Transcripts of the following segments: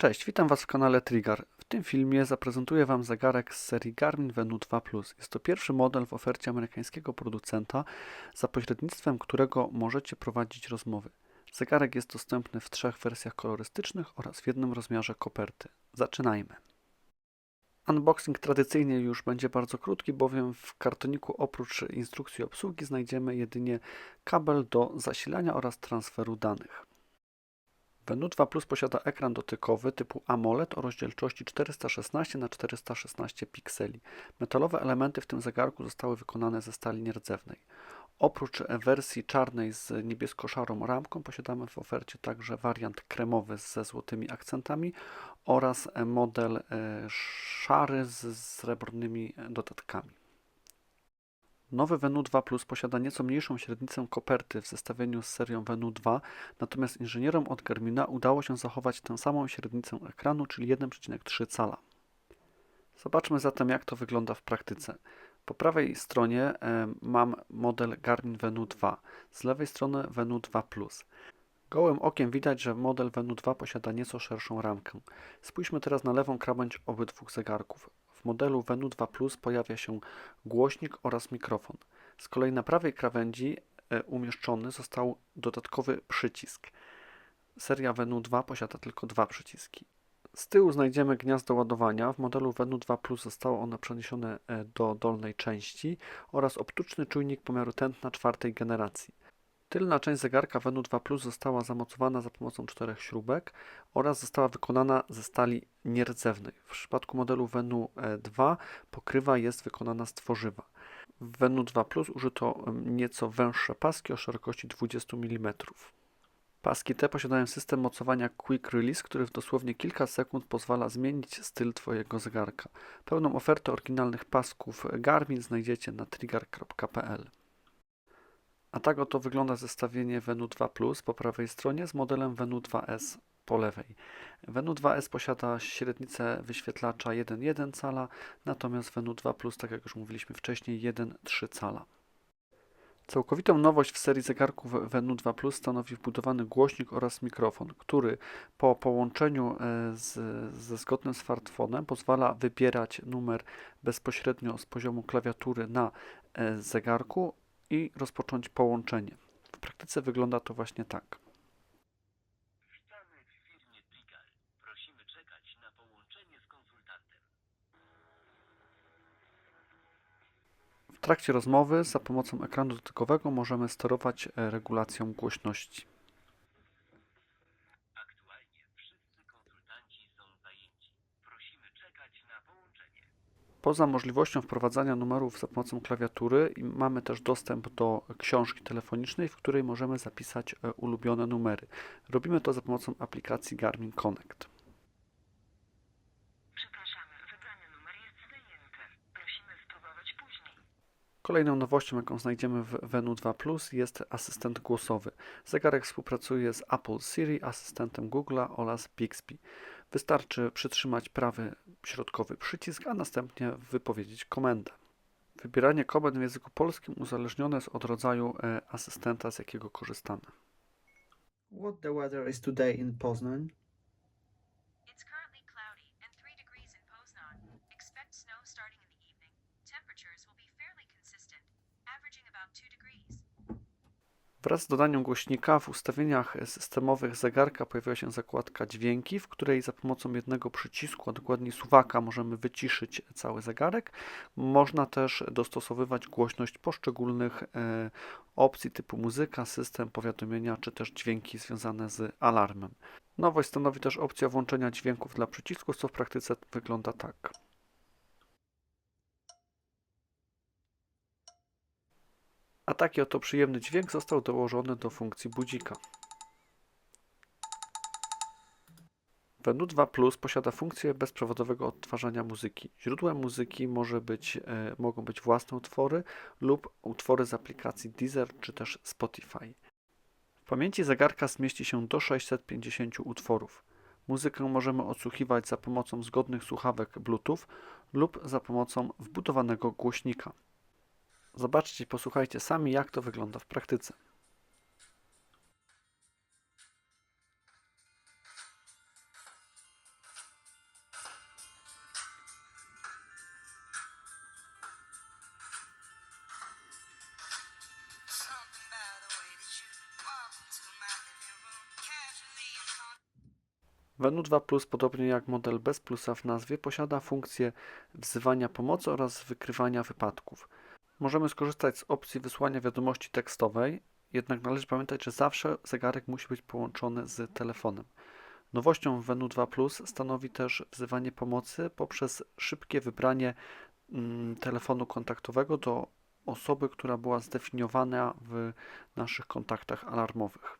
Cześć, witam Was w kanale Trigger. W tym filmie zaprezentuję Wam zegarek z serii Garmin Venu 2 Plus. Jest to pierwszy model w ofercie amerykańskiego producenta, za pośrednictwem którego możecie prowadzić rozmowy. Zegarek jest dostępny w trzech wersjach kolorystycznych oraz w jednym rozmiarze koperty. Zaczynajmy. Unboxing tradycyjnie już będzie bardzo krótki, bowiem w kartoniku oprócz instrukcji obsługi znajdziemy jedynie kabel do zasilania oraz transferu danych. Venu 2 Plus posiada ekran dotykowy typu AMOLED o rozdzielczości 416 x 416 pikseli. Metalowe elementy w tym zegarku zostały wykonane ze stali nierdzewnej. Oprócz wersji czarnej z niebiesko-szarą ramką posiadamy w ofercie także wariant kremowy ze złotymi akcentami oraz model e, szary z srebrnymi dodatkami. Nowy Venu 2 Plus posiada nieco mniejszą średnicę koperty w zestawieniu z serią Venu 2, natomiast inżynierom od Garmina udało się zachować tę samą średnicę ekranu, czyli 1,3 cala. Zobaczmy zatem jak to wygląda w praktyce. Po prawej stronie e, mam model Garmin Venu 2, z lewej strony Venu 2 Plus. Gołym okiem widać, że model Venu 2 posiada nieco szerszą ramkę. Spójrzmy teraz na lewą krawędź obydwu zegarków. W modelu Venu 2 Plus pojawia się głośnik oraz mikrofon. Z kolei na prawej krawędzi e, umieszczony został dodatkowy przycisk. Seria Venu 2 posiada tylko dwa przyciski. Z tyłu znajdziemy gniazdo ładowania. W modelu Venu 2 Plus zostało ono przeniesione e, do dolnej części oraz optyczny czujnik pomiaru tętna czwartej generacji. Tylna część zegarka Venu 2 Plus została zamocowana za pomocą czterech śrubek oraz została wykonana ze stali nierdzewnej. W przypadku modelu Venu 2 pokrywa jest wykonana z tworzywa. W Venu 2 Plus użyto nieco węższe paski o szerokości 20 mm. Paski te posiadają system mocowania Quick Release, który w dosłownie kilka sekund pozwala zmienić styl Twojego zegarka. Pełną ofertę oryginalnych pasków Garmin znajdziecie na trigger.pl. A tak oto wygląda zestawienie Venu 2 Plus po prawej stronie z modelem Venu 2S po lewej. Venu 2S posiada średnicę wyświetlacza 1,1 cala, natomiast Venu 2 Plus, tak jak już mówiliśmy wcześniej, 1,3 cala. Całkowitą nowość w serii zegarków Venu 2 Plus stanowi wbudowany głośnik oraz mikrofon, który po połączeniu e, z, ze zgodnym smartfonem pozwala wybierać numer bezpośrednio z poziomu klawiatury na e, zegarku i rozpocząć połączenie. W praktyce wygląda to właśnie tak. Witamy w firmie Trigger. Prosimy czekać na połączenie z konsultantem. W trakcie rozmowy za pomocą ekranu dotykowego możemy sterować e, regulacją głośności. Aktualnie wszyscy konsultanci są zajęci. Prosimy czekać na połączenie. Poza możliwością wprowadzania numerów za pomocą klawiatury mamy też dostęp do książki telefonicznej, w której możemy zapisać e, ulubione numery. Robimy to za pomocą aplikacji Garmin Connect. Kolejną nowością, jaką znajdziemy w Venu 2 Plus jest asystent głosowy. Zegarek współpracuje z Apple Siri, asystentem Google'a oraz Bixby. Wystarczy przytrzymać prawy środkowy przycisk, a następnie wypowiedzieć komendę. Wybieranie komend w języku polskim uzależnione jest od rodzaju e, asystenta, z jakiego korzystamy. What the weather is today in Poznan? Wraz z dodaniem głośnika w ustawieniach systemowych zegarka pojawia się zakładka dźwięki, w której za pomocą jednego przycisku, a dokładniej suwaka, możemy wyciszyć cały zegarek. Można też dostosowywać głośność poszczególnych e, opcji typu muzyka, system powiadomienia czy też dźwięki związane z alarmem. Nowość stanowi też opcja włączenia dźwięków dla przycisków, co w praktyce wygląda tak. A taki oto przyjemny dźwięk został dołożony do funkcji budzika. Venu 2 Plus posiada funkcję bezprzewodowego odtwarzania muzyki. Źródłem muzyki może być, e, mogą być własne utwory lub utwory z aplikacji Deezer czy też Spotify. W pamięci zegarka zmieści się do 650 utworów. Muzykę możemy odsłuchiwać za pomocą zgodnych słuchawek Bluetooth lub za pomocą wbudowanego głośnika. Zobaczcie i posłuchajcie sami, jak to wygląda w praktyce. Venu 2 Plus, podobnie jak model bez plusa w nazwie, posiada funkcję wzywania pomocy oraz wykrywania wypadków. Możemy skorzystać z opcji wysłania wiadomości tekstowej, jednak należy pamiętać, że zawsze zegarek musi być połączony z telefonem. Nowością w Venu 2 Plus stanowi też wzywanie pomocy poprzez szybkie wybranie mm, telefonu kontaktowego do osoby, która była zdefiniowana w naszych kontaktach alarmowych.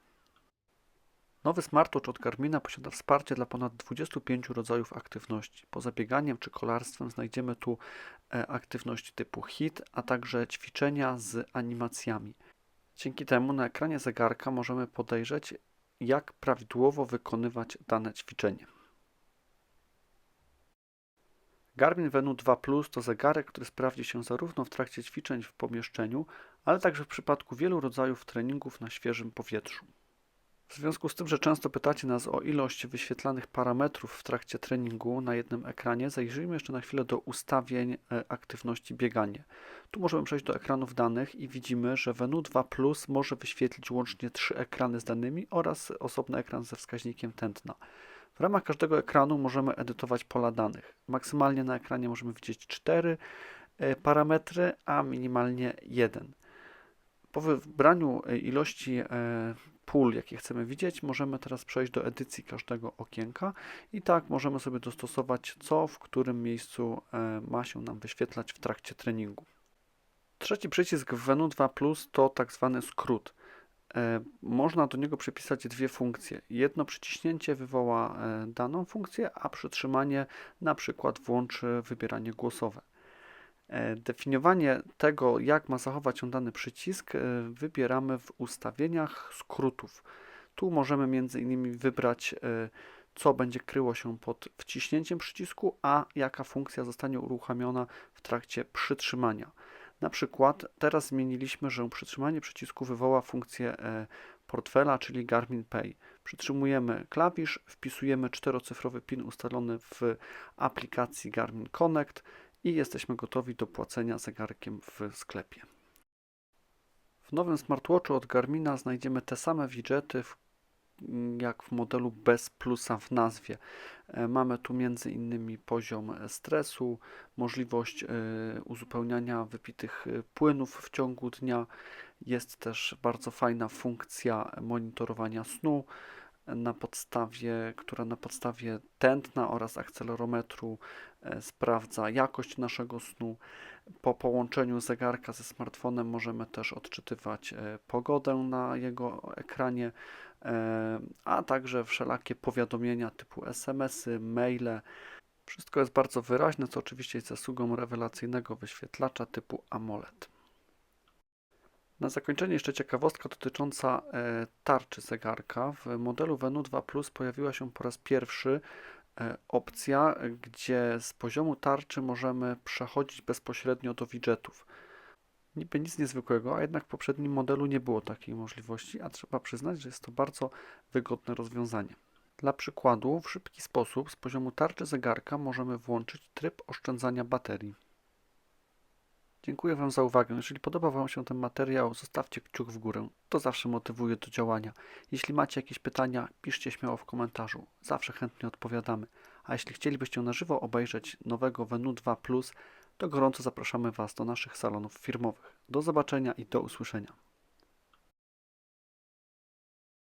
Nowy smartwatch od Garmina posiada wsparcie dla ponad 25 rodzajów aktywności. Poza bieganiem czy kolarstwem znajdziemy tu e, aktywności typu HIIT, a także ćwiczenia z animacjami. Dzięki temu na ekranie zegarka możemy podejrzeć, jak prawidłowo wykonywać dane ćwiczenie. Garmin Venu 2 Plus to zegarek, który sprawdzi się zarówno w trakcie ćwiczeń w pomieszczeniu, ale także w przypadku wielu rodzajów treningów na świeżym powietrzu. W związku z tym, że często pytacie nas o ilość wyświetlanych parametrów w trakcie treningu na jednym ekranie, zajrzyjmy jeszcze na chwilę do ustawień e, aktywności bieganie. Tu możemy przejść do ekranów danych i widzimy, że Venu 2 Plus może wyświetlić łącznie trzy ekrany z danymi oraz osobny ekran ze wskaźnikiem tętna. W ramach każdego ekranu możemy edytować pola danych. Maksymalnie na ekranie możemy widzieć 4 parametry, a minimalnie 1. Po wybraniu e, ilości e, pól, jakie chcemy widzieć, możemy teraz przejść do edycji każdego okienka i tak możemy sobie dostosować, co w którym miejscu e, ma się nam wyświetlać w trakcie treningu. Trzeci przycisk w Venu 2 Plus to tak zwany skrót. E, Można do niego przypisać dwie funkcje. Jedno przyciśnięcie wywoła e, daną funkcję, a przytrzymanie na przykład włączy wybieranie głosowe. E, Definiowanie tego, jak ma zachować się dany przycisk, e, wybieramy w ustawieniach skrótów. Tu możemy między innymi wybrać, e, co będzie kryło się pod wciśnięciem przycisku, a jaka funkcja zostanie uruchomiona w trakcie przytrzymania. Na przykład teraz zmieniliśmy, że przytrzymanie przycisku wywoła funkcję portfela, czyli Garmin Pay. Przytrzymujemy klawisz, wpisujemy czterocyfrowy PIN ustalony w aplikacji Garmin Connect i jesteśmy gotowi do płacenia zegarkiem w sklepie. W nowym smartwatchu od Garmina znajdziemy te same widgety jak w modelu bez plusa w nazwie. E, Mamy tu między innymi poziom stresu, możliwość e, uzupełniania wypitych e, płynów w ciągu dnia. Jest też bardzo fajna funkcja monitorowania snu, na podstawie, która na podstawie tętna oraz akcelerometru e, sprawdza jakość naszego snu. Po połączeniu zegarka ze smartfonem możemy też odczytywać e, pogodę na jego ekranie, e, a także wszelakie powiadomienia typu SMS-y, maile. Wszystko jest bardzo wyraźne, co oczywiście jest zasługą rewelacyjnego wyświetlacza typu AMOLED. Na zakończenie jeszcze ciekawostka dotycząca e, tarczy zegarka. W modelu Venu 2 Plus pojawiła się po raz pierwszy e, opcja, gdzie z poziomu tarczy możemy przechodzić bezpośrednio do widgetów. Niby nic niezwykłego, a jednak w poprzednim modelu nie było takiej możliwości, a trzeba przyznać, że jest to bardzo wygodne rozwiązanie. Dla przykładu, w szybki sposób z poziomu tarczy zegarka możemy włączyć tryb oszczędzania baterii. Dziękuję Wam za uwagę. Jeżeli podobał Wam się ten materiał, zostawcie kciuk w górę. To zawsze motywuje do działania. Jeśli macie jakieś pytania, piszcie śmiało w komentarzu. Zawsze chętnie odpowiadamy. A jeśli chcielibyście na żywo obejrzeć nowego Venu 2 Plus, to gorąco zapraszamy Was do naszych salonów firmowych. Do zobaczenia i do usłyszenia.